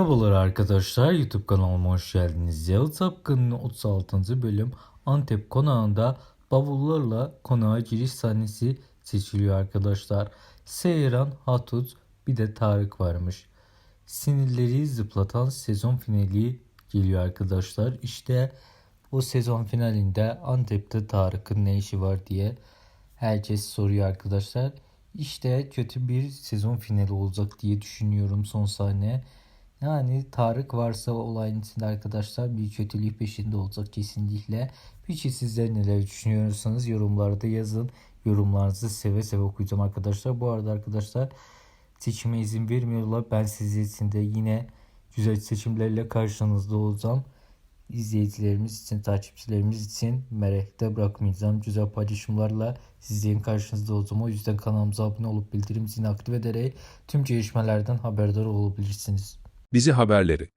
Merhabalar arkadaşlar YouTube kanalıma hoş geldiniz. Yalı Tapkın'ın 36. bölüm Antep konağında bavullarla konağa giriş sahnesi seçiliyor arkadaşlar. Seyran, Hatut bir de Tarık varmış. Sinirleri zıplatan sezon finali geliyor arkadaşlar. İşte o sezon finalinde Antep'te Tarık'ın ne işi var diye herkes soruyor arkadaşlar. İşte kötü bir sezon finali olacak diye düşünüyorum son sahne. Yani Tarık varsa olayın içinde arkadaşlar bir kötülük peşinde olacak kesinlikle. Peki sizler neler düşünüyorsanız yorumlarda yazın. Yorumlarınızı seve seve okuyacağım arkadaşlar. Bu arada arkadaşlar seçime izin vermiyorlar. Ben sizin için de yine güzel seçimlerle karşınızda olacağım. İzleyicilerimiz için, takipçilerimiz için merakta bırakmayacağım. Güzel paylaşımlarla sizlerin karşınızda olacağım. O yüzden kanalımıza abone olup bildirim zilini aktif ederek tüm gelişmelerden haberdar olabilirsiniz. Dizi haberleri